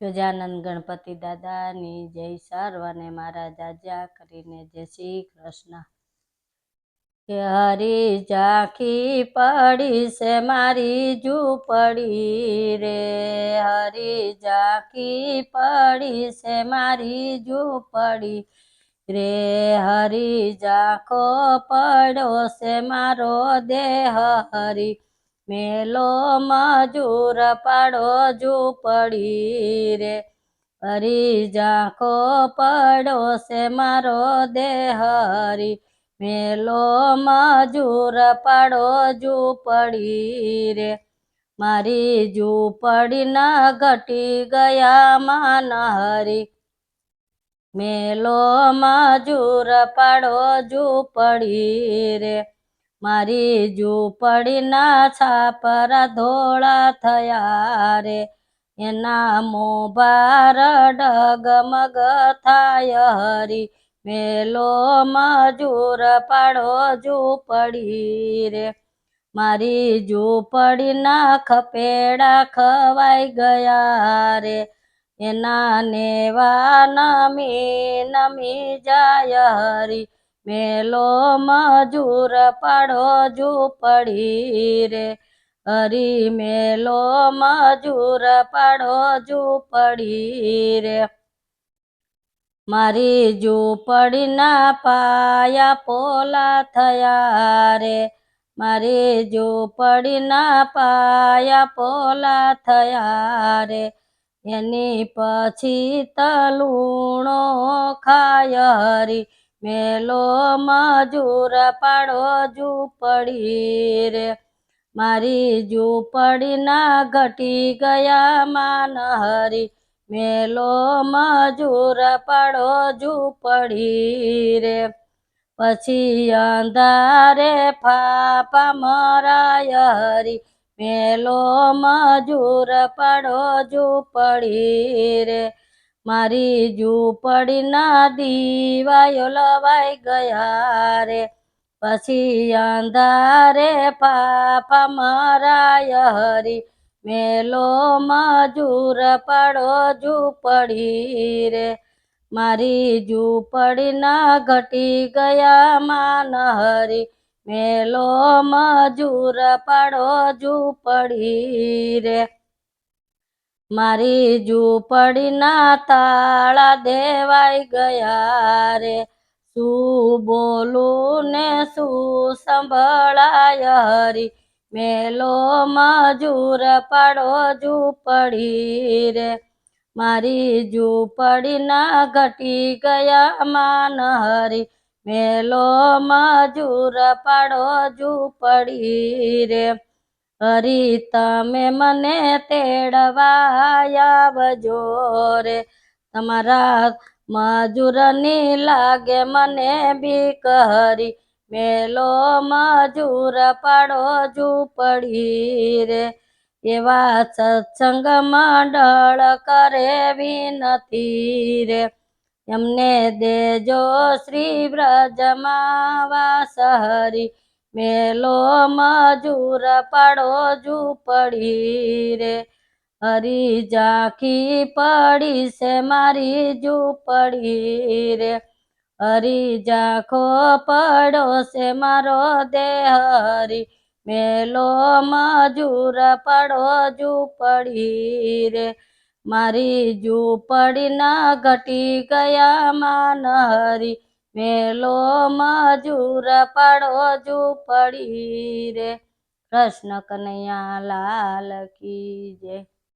ગજાનંદ ગણપતિ દાદાની જય સર્વને મારા જાજા કરીને જય શ્રી કૃષ્ણ. હરી ઝાંખી પડી છે મારી ઝૂંપડી રે. હરી ઝાંખી પડી છે મારી ઝૂંપડી રે. હરી ઝાંખો પડો છે મારો દેહ હરી. મેલો મજૂર પાડો ઝૂંપડી રે. હરી જાખો પડો છે મારો દેહ હરી મેલો મજૂર પાડો ઝૂંપડી રે. મારી ઝૂંપડી ના ઘટી ગયા માન હરી મેલો મજૂર પાડો ઝૂંપડી રે. મારી ઝૂંપડીના છાપરા ધોળા થયા રે. એના મોભાર ડગમગ થાય હરી. મેલો મજૂર પાડો ઝૂંપડી રે. મારી ઝૂંપડીના ખપેડા ખવાઈ ગયા રે. એના નેવા નમી નમી જાય હરી. મેલો મજૂર પાડો ઝૂંપડી રે. હરી મેલો મજૂર પાડો ઝૂંપડી રે. મારી ઝૂંપડીના પાયા પોલા થયા રે. મારી ઝૂંપડીના પાયા પોલા થયા રે. એની પછી તલુણો ખાય હરી. મેલો મજૂર પાડો ઝૂંપડી રે. મારી ઝૂંપડીના ઘટી ગયા માન હરી મેલો મજૂર પાડો ઝૂંપડી રે. પછી અંધારે ફાફા મરાય હરી. મેલો મજૂર પાડો ઝૂંપડી રે. મારી ઝૂંપડીના દીવાયો લવાઈ ગયા રે. પછી અંધારે પાપા મરાય હરી. મેલો મજૂર પાડો ઝૂંપડી રે. મારી ઝૂંપડીના ઘટી ગયા માન હરી. મેલો મજૂર પાડો ઝૂંપડી રે. મારી ઝૂંપડીના તાળા દેવાઈ ગયા રે. શું બોલું ને શું સંભળાય હરી? મેલો મજૂર પાડો ઝૂંપડી રે. મારી ઝૂંપડીના ઘટી ગયા માન હરી. મેલો મજૂર પાડો ઝૂંપડી રે. હરી તમે મને તેડવા આવજો રે. તમારા મજૂરની લાગે મને બીક હરી. મેલો મજૂર પાડો ઝૂંપડી રે. એવા સત્સંગ મંડળ કરે વિનતી રે. એમને દેજો શ્રી વ્રજમાં વાસ હરી. મેલો મજૂર પાડો ઝૂંપડી રે. હરી ઝાંખી પડી છે મારી ઝૂંપડી રે. હરી ઝાંખો પડો છે મારો દેહ હરી. મેલો મજૂર પડો ઝૂંપડી રે. મારી ઝૂંપડીના ઘટી ગયા માન હરી. મેલો મજૂર પાડો ઝૂંપડી રે કૃષ્ણ કનૈયા લાલ કી જય.